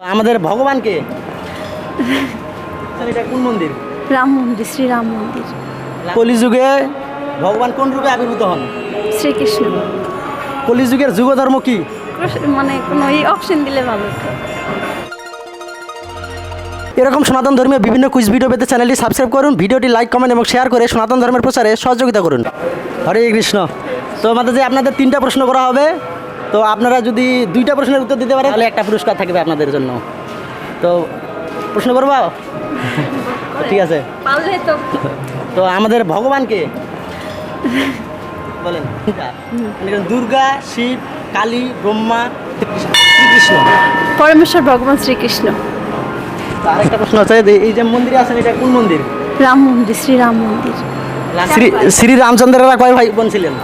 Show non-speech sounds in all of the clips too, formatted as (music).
আমাদের ভগবানকে? এটা কোন মন্দির? রাম মন্দির শ্রীরাম মন্দির। কলিযুগে ভগবান কোন রূপে আবির্ভূত হন? শ্রীকৃষ্ণ। কলিযুগের যুগ ধর্ম কি মানে কোনো এই অপশন দিলে ভালো এরকম সনাতন ধর্মীয় বিভিন্ন কুইজ ভিডিও পেতে চ্যানেলটি সাবস্ক্রাইব করুন ভিডিওটি লাইক কমেন্ট এবং শেয়ার করে সনাতন ধর্মের প্রচারে সহযোগিতা করুন। হরে কৃষ্ণ। তো আমাদের যে আপনাদের তিনটা প্রশ্ন করা হবে তো আপনারা যদি দুইটা প্রশ্নের উত্তর দিতে পারেন তাহলে একটা পুরস্কার থাকবে আপনাদের জন্য। তো প্রশ্ন করব? (laughs) ঠিক আছে। তো। আমাদের ভগবানকে বলেন মানে দুর্গা শিব কালী ব্রহ্মা শ্রীকৃষ্ণ। পরমেশ্বর ভগবান শ্রীকৃষ্ণ। আরেকটা প্রশ্ন আছে এই যে মন্দিরে আছেন এটা কোন মন্দির? রাম মন্দির শ্রীরাম মন্দির। শ্রী শ্রী রামচন্দ্রেরা কয় ভাই বোন ছিলেন?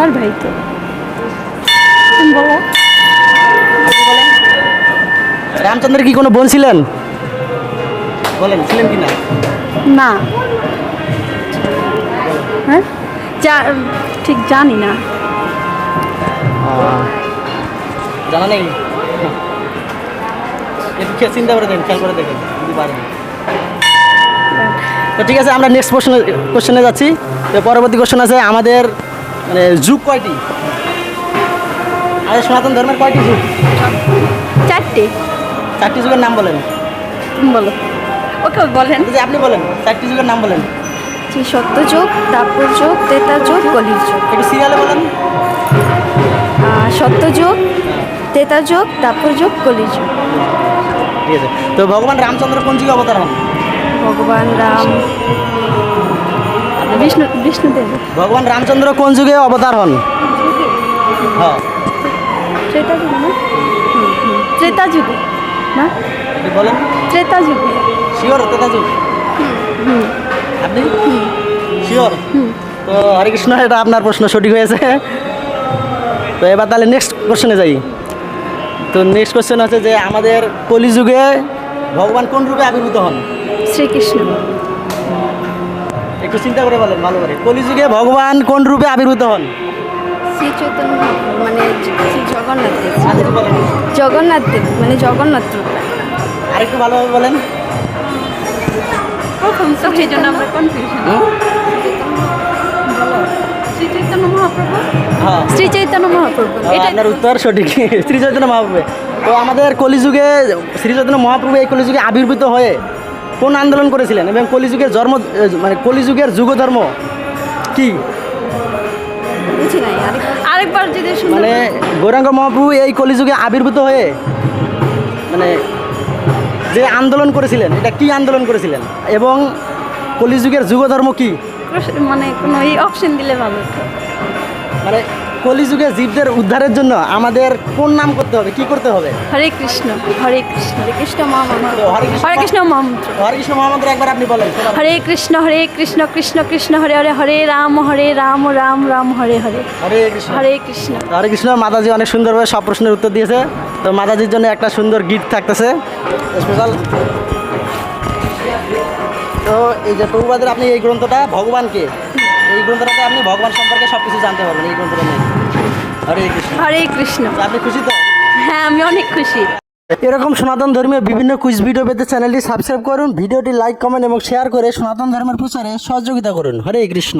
চার ভাই তো। তুমি বলো। রামচন্দ্রের কি কোনো বোন ছিলেন? বলেন ছিলেন কি না? না। হ্যাঁ? যা- ঠিক জানি না। জানা নেই? একটু চিন্তা করে দেখেন খেয়াল করে দেখেন যদি পারেন। তো ঠিক আছে আমরা নেক্সট কোশ্চেনে কোশ্চেনে যাচ্ছি। তো পরবর্তী কোশ্চেন আছে আমাদের মানে যুগ কয়টি? আমাদের সনাতন ধর্মের কয়টি যুগ চারটি। চারটি যুগের নাম বলেন। বলো। ওকে বলেন। যদি আপনি বলেন চারটি যুগের নাম বলেন। যে সত্যযুগ দাপর যুগ তেতা যুগ কলির যুগ। একটু সিরিয়ালে বলেন। সত্যযুগ তেতা যুগ দাপর যুগ কলির যুগ। ঠিক আছে। তো ভগবান রামচন্দ্র কোন যুগে অবতার হন? ভগবান রাম বিষ্ণু বিষ্ণুদেব। ভগবান রামচন্দ্র কোন যুগে অবতার হন? হ্যাঁ ত্রেতা যুগে না? হুম, হুম। ত্রেতা যুগে। না? আপনি বলেন। ত্রেতা যুগে। শিওর তেতা যুগ। আপনি? শিওর তো হরে কৃষ্ণ এটা আপনার প্রশ্ন সঠিক হয়েছে। তো এবার তাহলে নেক্সট কোশ্চেনে যাই। তো নেক্সট কোশ্চেন হচ্ছে যে আমাদের কলিযুগে ভগবান কোন রূপে আবির্ভূত হন? শ্রীকৃষ্ণ। একটু চিন্তা করে বলেন ভালো করে। কলিযুগে ভগবান কোন রূপে আবির্ভূত হন? শ্রী চৈতন্য মানে শ্রী জগন্নাথ দেব। জগন্নাথ দেব মানে জগন্নাথ রূপ। আরেকটু ভালোভাবে বলেন। সেই জন্য আমরা কনফিউশন শ্রী চৈতন্য মহাপ্রভু? হ্যাঁ। শ্রী চৈতন্য মহাপ্রভু। হ্যাঁ, এটা আপনার উত্তর সঠিক। (laughs) শ্রী চৈতন্য মহাপ্রভু। তো আমাদের কলিযুগে শ্রী চৈতন্য মহাপ্রভু এই কলিযুগে আবির্ভূত হয়ে কোন আন্দোলন করেছিলেন? এবং কলিযুগের জন্ম মানে কলিযুগের যুগ ধর্ম কি? বুঝি আরেকবার। যদি মানে গৌরাঙ্গ মহাপ্রভু এই কলিযুগে আবির্ভূত হয়ে মানে যে আন্দোলন করেছিলেন এটা কি আন্দোলন করেছিলেন? এবং কলিযুগের যুগ ধর্ম কি মানে কোনো এই অপশন দিলে ভালো মানে কলিযুগে জীবদের উদ্ধারের জন্য আমাদের কোন নাম করতে হবে? কি করতে হবে? হরে কৃষ্ণ হরে কৃষ্ণ হরে কৃষ্ণ মহামন্ত্র। হরে কৃষ্ণ- মহামন্ত্র। হরে কৃষ্ণ মহামন্ত্র একবার আপনি বলেন হরে কৃষ্ণ হরে কৃষ্ণ কৃষ্ণ কৃষ্ণ হরে হরে হরে রাম হরে রাম রাম রাম হরে হরে। হরে কৃষ্ণ। হরে কৃষ্ণ। হরে কৃষ্ণ মাতাজি অনেক সুন্দরভাবে সব প্রশ্নের উত্তর দিয়েছে। তো মাতাজির জন্য একটা সুন্দর গিফট থাকতেছে। স্পেশাল তো এই যে প্রভুবাদের আপনি এই গ্রন্থটা ভগবানকে এই গ্রন্থটাতে আপনি ভগবান সম্পর্কে সব কিছু জানতে পারবেন এই গ্রন্থটা নিয়ে। হরে কৃষ্ণ। হরে কৃষ্ণ। আপনি খুশি তো? হ্যাঁ আমি অনেক খুশি। এরকম সনাতন ধর্মীয় বিভিন্ন কুইজ ভিডিও পেতে চ্যানেলটি সাবস্ক্রাইব করুন ভিডিওটি লাইক কমেন্ট এবং শেয়ার করে সনাতন ধর্মের প্রচারে সহযোগিতা করুন। হরে কৃষ্ণ।